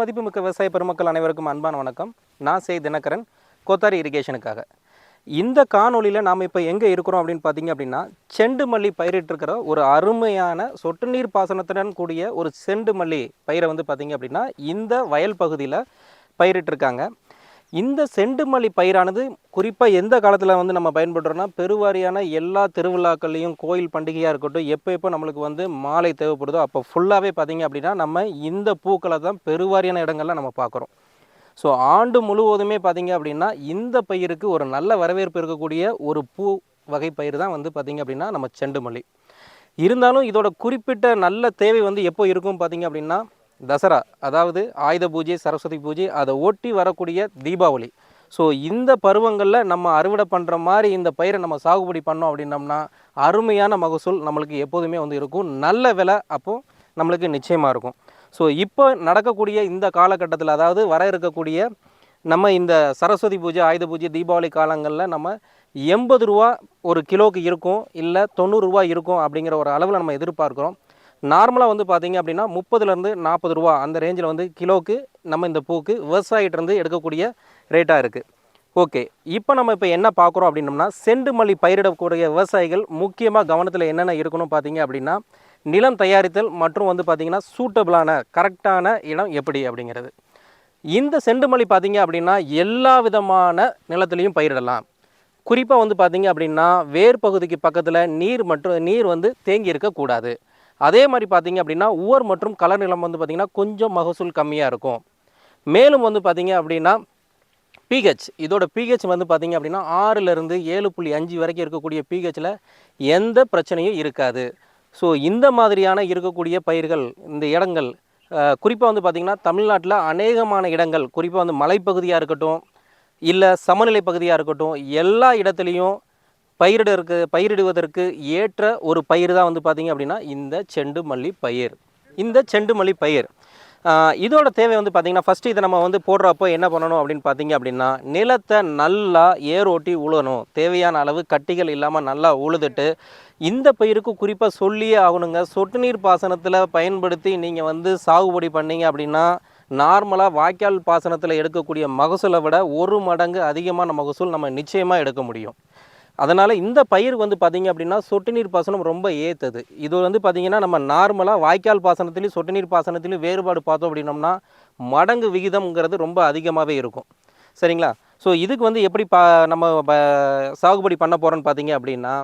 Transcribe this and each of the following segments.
மதிப்புமிக்க விவசாய பெருமக்கள் அனைவருக்கும் அன்பான வணக்கம். நான் செய் தினகரன் கோத்தாரி இரிகேஷனுக்காக இந்த காணொலியில் நாம் இப்போ எங்கே இருக்கிறோம் அப்படின்னு பார்த்தீங்க அப்படின்னா செண்டு மல்லி பயிரிட்டிருக்கிற ஒரு அருமையான சொட்டு நீர் பாசனத்துடன் கூடிய ஒரு செண்டு மல்லி பயிரை வந்து பார்த்தீங்க அப்படின்னா இந்த வயல் பகுதியில் பயிரிட்டிருக்காங்க. இந்த செண்டுமல்லி பயிரானது குறிப்பாக எந்த காலத்தில் வந்து நம்ம பயன்படுறோம்னா பெருவாரியான எல்லா திருவிழாக்கள்லையும் கோயில் பண்டிகையாக இருக்கட்டும் எப்போ எப்போ நம்மளுக்கு வந்து மாலை தேவைப்படுதோ அப்போ ஃபுல்லாகவே பார்த்தீங்க அப்படின்னா நம்ம இந்த பூக்களை தான் பெருவாரியான இடங்கள்லாம் நம்ம பார்க்குறோம் ஸோ ஆண்டு முழுவதுமே பார்த்தீங்க அப்படின்னா இந்த பயிருக்கு ஒரு நல்ல வரவேற்பு இருக்கக்கூடிய ஒரு பூ வகை பயிர் தான் வந்து பார்த்தீங்க அப்படின்னா நம்ம செண்டுமல்லி. இருந்தாலும் இதோட குறிப்பிட்ட நல்ல தேவை வந்து எப்போ இருக்கும் பார்த்தீங்க அப்படின்னா தசரா அதாவது ஆயுத பூஜை சரஸ்வதி பூஜை அதை ஒட்டி வரக்கூடிய தீபாவளி. ஸோ இந்த பருவங்களில் நம்ம அறுவடை பண்ணுற மாதிரி இந்த பயிரை நம்ம சாகுபடி பண்ணோம் அப்படின்னம்னா அருமையான மகசூல் நம்மளுக்கு எப்போதுமே வந்து இருக்கும். நல்ல விலை அப்போது நம்மளுக்கு நிச்சயமாக இருக்கும். ஸோ இப்போ நடக்கக்கூடிய இந்த காலகட்டத்தில் அதாவது வர இருக்கக்கூடிய நம்ம இந்த சரஸ்வதி பூஜை ஆயுத பூஜை தீபாவளி காலங்களில் நம்ம எண்பது ரூபா ஒரு கிலோக்கு இருக்கும் இல்லை தொண்ணூறுரூவா இருக்கும் அப்படிங்கிற ஒரு அளவில் நம்ம எதிர்பார்க்குறோம். நார்மலாக வந்து பார்த்தீங்க அப்படின்னா முப்பதுலேருந்து நாற்பது ரூபா அந்த ரேஞ்சில் வந்து கிலோவுக்கு நம்ம இந்த பூக்கு விவசாயிகிட்டேருந்து எடுக்கக்கூடிய ரேட்டாக இருக்குது ஓகே இப்போ நம்ம இப்போ என்ன பார்க்குறோம் அப்படின்னம்னா செண்டு மல்லி பயிரிடக்கூடிய விவசாயிகள் முக்கியமாக கவனத்தில் என்னென்ன இருக்கணும் பார்த்தீங்க அப்படின்னா நிலம் தயாரித்தல் மற்றும் வந்து பார்த்திங்கன்னா சூட்டபிளான கரெக்டான இடம் எப்படி அப்படிங்கிறது. இந்த செண்டு மல்லி பார்த்தீங்க அப்படின்னா எல்லா விதமான நிலத்துலையும் பயிரிடலாம். குறிப்பாக வந்து பார்த்திங்க அப்படின்னா வேர் பகுதிக்கு பக்கத்தில் நீர் மற்றும் நீர் வந்து தேங்கி இருக்கக்கூடாது. அதே மாதிரி பார்த்தீங்க அப்படின்னா உவர் மற்றும் கலர் நிலம் வந்து பார்த்திங்கன்னா கொஞ்சம் மகசூல் கம்மியாக இருக்கும். மேலும் வந்து பார்த்தீங்க அப்படின்னா பிஹெச் இதோட பிஹெச் வந்து பார்த்தீங்க அப்படின்னா ஆறுலேருந்து ஏழு புள்ளி அஞ்சு வரைக்கும் இருக்கக்கூடிய பிஹெச்சில் எந்த பிரச்சனையும் இருக்காது. ஸோ இந்த மாதிரியான இருக்கக்கூடிய பயிர்கள் இந்த இடங்கள் குறிப்பாக வந்து பார்த்திங்கன்னா தமிழ்நாட்டில் அநேகமான இடங்கள் குறிப்பாக வந்து மலைப்பகுதியாக இருக்கட்டும் இல்லை சமநிலை பகுதியாக இருக்கட்டும் எல்லா இடத்துலையும் பயிரிடற்கு பயிரிடுவதற்கு ஏற்ற ஒரு பயிர் தான் வந்து பார்த்திங்க அப்படின்னா இந்த செண்டு மல்லி பயிர். இந்த செண்டு மல்லி பயிர். இதோட தேவை வந்து பார்த்திங்கன்னா ஃபஸ்ட்டு இதை நம்ம வந்து போடுறப்போ என்ன பண்ணணும் அப்படின்னு பார்த்தீங்க அப்படின்னா நிலத்தை நல்லா ஏரோட்டி உழணும். தேவையான அளவு கட்டிகள் இல்லாமல் நல்லா உழுதுட்டு இந்த பயிருக்கு குறிப்பாக சொல்லியே ஆகணுங்க. சொட்டு நீர் பாசனத்தில் பயன்படுத்தி நீங்கள் வந்து சாகுபடி பண்ணீங்க அப்படின்னா நார்மலாக வாய்க்கால் பாசனத்தில் எடுக்கக்கூடிய மகசூலை விட ஒரு மடங்கு அதிகமான மகசூல் நம்ம நிச்சயமாக எடுக்க முடியும். அதனால் இந்த பயிர் வந்து பார்த்திங்க அப்படின்னா சொட்டு நீர் பாசனம் ரொம்ப ஏற்றுது இது வந்து பார்த்திங்கன்னா நம்ம நார்மலாக வாய்க்கால் பாசனத்துலேயும் சொட்டு நீர் பாசனத்துலேயும் வேறுபாடு பார்த்தோம் அப்படின்னோம்னா மடங்கு விகிதம்ங்கிறது ரொம்ப அதிகமாகவே இருக்கும். சரிங்களா? ஸோ இதுக்கு வந்து எப்படி பா நம்ம ப- சாகுபடி பண்ண போகிறோன்னு பார்த்தீங்க அப்படின்னா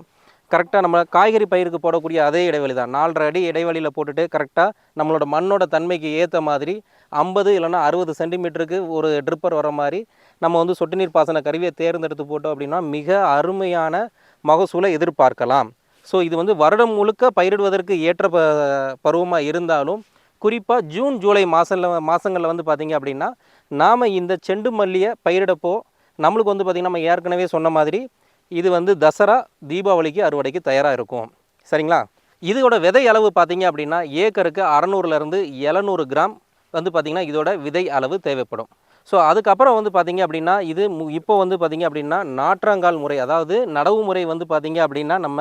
கரெக்டாக நம்ம காய்கறி பயிருக்கு போடக்கூடிய அதே இடைவெளி தான் நாலரை அடி இடைவெளியில் போட்டுட்டு கரெக்டாக நம்மளோட மண்ணோட தன்மைக்கு ஏற்ற மாதிரி ஐம்பது இல்லைன்னா அறுபது சென்டிமீட்டருக்கு ஒரு ட்ரிப்பர் வர மாதிரி நம்ம வந்து சொட்டு நீர் பாசன கருவியை தேர்ந்தெடுத்து போட்டோம் அப்படின்னா மிக அருமையான மகசூலை எதிர்பார்க்கலாம். ஸோ இது வந்து வருடம் முழுக்க பயிரிடுவதற்கு ஏற்ற ப பருவமாக இருந்தாலும் குறிப்பாக ஜூன் ஜூலை மாதங்களில் மாதங்களில் வந்து பார்த்திங்க அப்படின்னா நாம் இந்த செண்டு மல்லியை பயிரிடப்போ நம்மளுக்கு வந்து பார்த்திங்கன்னா நம்ம ஏற்கனவே சொன்ன மாதிரி இது வந்து தசரா தீபாவளிக்கு அறுவடைக்கு தயாராக இருக்கும். சரிங்களா? இதோட விதை அளவு பார்த்தீங்க அப்படின்னா ஏக்கருக்கு அறநூறுலேருந்து எழுநூறு கிராம் வந்து பார்த்திங்கன்னா இதோட விதை அளவு தேவைப்படும். ஸோ அதுக்கப்புறம் வந்து பார்த்திங்க அப்படின்னா இது மு- இப்போ வந்து பார்த்திங்க அப்படின்னா நாற்றாங்கால் முறை அதாவது நடவு முறை வந்து பார்த்திங்க அப்படின்னா நம்ம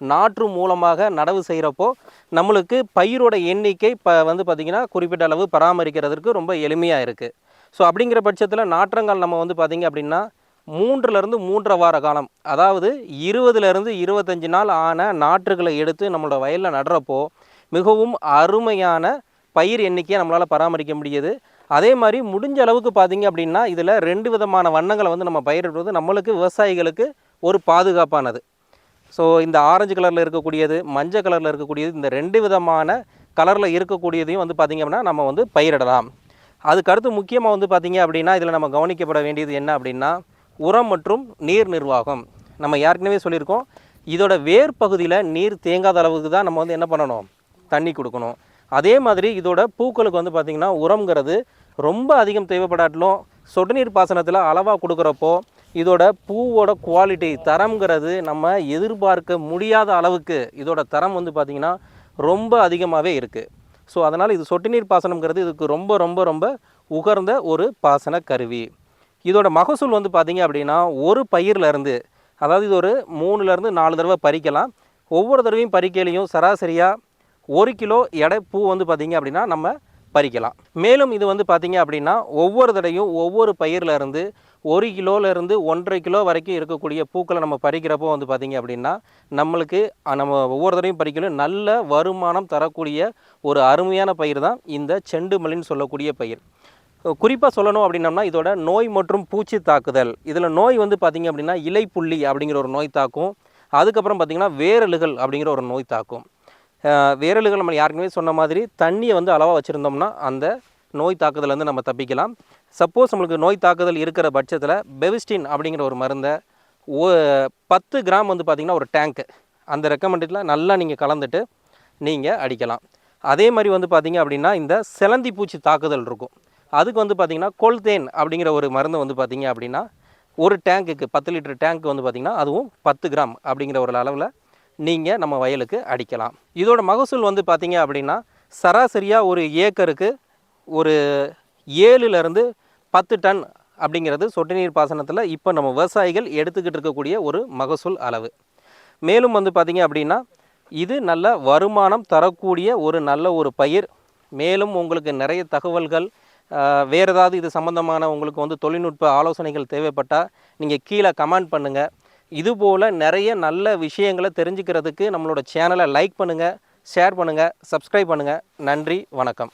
நாற்று மூலமாக நடவு செய்கிறப்போ நம்மளுக்கு பயிரோட எண்ணிக்கை இப்போ வந்து பார்த்திங்கன்னா குறிப்பிட்ட அளவு பராமரிக்கிறதுக்கு ரொம்ப எளிமையாக இருக்குது ஸோ அப்படிங்கிற பட்சத்தில் நாற்றங்கால் நம்ம வந்து பார்த்திங்க அப்படின்னா மூன்றுலேருந்து மூன்றரை வார காலம் அதாவது இருபதுலேருந்து இருபத்தஞ்சி நாள் ஆன நாற்றுகளை எடுத்து நம்மளோட வயலில் நடுறப்போ மிகவும் அருமையான பயிர் எண்ணிக்கையை நம்மளால் பராமரிக்க முடியுது. அதே மாதிரி முடிஞ்ச அளவுக்கு பார்த்தீங்க அப்படின்னா இதில் ரெண்டு விதமான வண்ணங்களை வந்து நம்ம பயிரிடுவது நம்மளுக்கு விவசாயிகளுக்கு ஒரு பாதுகாப்பானது. ஸோ இந்த ஆரஞ்சு கலரில் இருக்கக்கூடியது மஞ்சள் கலரில் இருக்கக்கூடியது இந்த ரெண்டு விதமான கலரில் இருக்கக்கூடியதையும் வந்து பார்த்திங்க அப்படின்னா நம்ம வந்து பயிரிடலாம். அதுக்கு அடுத்து முக்கியமாக வந்து பார்த்திங்க அப்படின்னா இதில் நம்ம கவனிக்கப்பட வேண்டியது என்ன அப்படின்னா உரம் மற்றும் நீர் நிர்வாகம். நம்ம ஏற்கனவே சொல்லியிருக்கோம் இதோட வேர் பகுதியில் நீர் தேங்காத அளவுக்கு தான் நம்ம வந்து என்ன பண்ணணும்? தண்ணி கொடுக்கணும். அதே மாதிரி இதோட பூக்களுக்கு வந்து பார்த்திங்கன்னா உரம்ங்கிறது ரொம்ப அதிகம் தேவைப்படாட்டிலும் சொட்டு நீர் பாசனத்தில் அளவாக கொடுக்குறப்போ இதோட பூவோட குவாலிட்டி தரம்ங்கிறது நம்ம எதிர்பார்க்க முடியாத அளவுக்கு இதோட தரம் வந்து பார்த்திங்கன்னா ரொம்ப அதிகமாகவே இருக்குது ஸோ அதனால் இது சொட்டு நீர் பாசனம்ங்கிறது இதுக்கு ரொம்ப ரொம்ப ரொம்ப உகர்ந்த ஒரு பாசன கருவி. இதோட மகசூல் வந்து பார்த்திங்க அப்படின்னா ஒரு பயிர்லேருந்து அதாவது இது ஒரு மூணுலேருந்து நாலு தடவை பறிக்கலாம். ஒவ்வொரு தடவையும் பறிக்கையிலையும் சராசரியாக ஒரு கிலோ எடை பூ வந்து பார்த்திங்க அப்படின்னா நம்ம பறிக்கலாம். மேலும் இது வந்து பார்த்திங்க அப்படின்னா ஒவ்வொரு தடையும் ஒவ்வொரு பயிரில் ஒரு கிலோலேருந்து ஒன்றரை கிலோ வரைக்கும் இருக்கக்கூடிய பூக்களை நம்ம பறிக்கிறப்போ வந்து பார்த்திங்க அப்படின்னா நம்மளுக்கு நம்ம ஒவ்வொரு தடையும் பறிக்கணும். நல்ல வருமானம் தரக்கூடிய ஒரு அருமையான பயிர் தான் இந்த செண்டு மல்லின்னு சொல்லக்கூடிய பயிர். குறிப்பாக சொல்லணும் அப்படின்னம்னா இதோட நோய் மற்றும் பூச்சி தாக்குதல். இதில் நோய் வந்து பார்த்திங்க அப்படின்னா இலைப்புள்ளி அப்படிங்கிற ஒரு நோய் தாக்கும். அதுக்கப்புறம் பார்த்திங்கன்னா வேரலுகள் அப்படிங்கிற ஒரு நோய் தாக்கும். வேரலுகள் நம்ம யாருக்குமே சொன்ன மாதிரி தண்ணியை வந்து அளவாக வச்சுருந்தோம்னா அந்த நோய் தாக்குதலேருந்து நம்ம தப்பிக்கலாம். சப்போஸ் நம்மளுக்கு நோய் தாக்குதல் இருக்கிற பட்சத்தில் பெவிஸ்டின் அப்படிங்கிற ஒரு மருந்தை ஓ பத்து கிராம் வந்து பார்த்திங்கன்னா ஒரு டேங்க்கு அந்த ரெக்கமெண்டடில் நல்லா நீங்கள் கலந்துட்டு நீங்கள் அடிக்கலாம். அதே மாதிரி வந்து பார்த்திங்க அப்படின்னா இந்த செலந்தி பூச்சி தாக்குதல் இருக்கும். அதுக்கு வந்து பார்த்தீங்கன்னா கொல்தேன் அப்படிங்கிற ஒரு மருந்து வந்து பார்த்தீங்க அப்படின்னா ஒரு டேங்க்குக்கு பத்து லிட்டர் டேங்க் வந்து பார்த்தீங்கன்னா அதுவும் பத்து கிராம் அப்படிங்கிற ஒரு அளவில் நீங்கள் நம்ம வயலுக்கு அடிக்கலாம். இதோட மகசூல் வந்து பார்த்தீங்க அப்படின்னா சராசரியாக ஒரு ஏக்கருக்கு ஒரு ஏழுலேருந்து பத்து டன் அப்படிங்கிறது சொட்டு நீர் பாசனத்தில் இப்போ நம்ம விவசாயிகள் எடுத்துக்கிட்டு இருக்கக்கூடிய ஒரு மகசூல் அளவு. மேலும் வந்து பார்த்தீங்க அப்படின்னா இது நல்ல வருமானம் தரக்கூடிய ஒரு நல்ல ஒரு பயிர். மேலும் உங்களுக்கு நிறைய தகவல்கள் வேறு ஏதாவது இது சம்மந்தமான உங்களுக்கு வந்து தொழில்நுட்ப ஆலோசனைகள் தேவைப்பட்டால் நீங்கள் கீழே கமெண்ட் பண்ணுங்கள் இதுபோல் நிறைய நல்ல விஷயங்களை தெரிஞ்சுக்கிறதுக்கு நம்மளோட சேனலை லைக் பண்ணுங்கள் ஷேர் பண்ணுங்கள் சப்ஸ்கிரைப் பண்ணுங்கள் நன்றி வணக்கம்.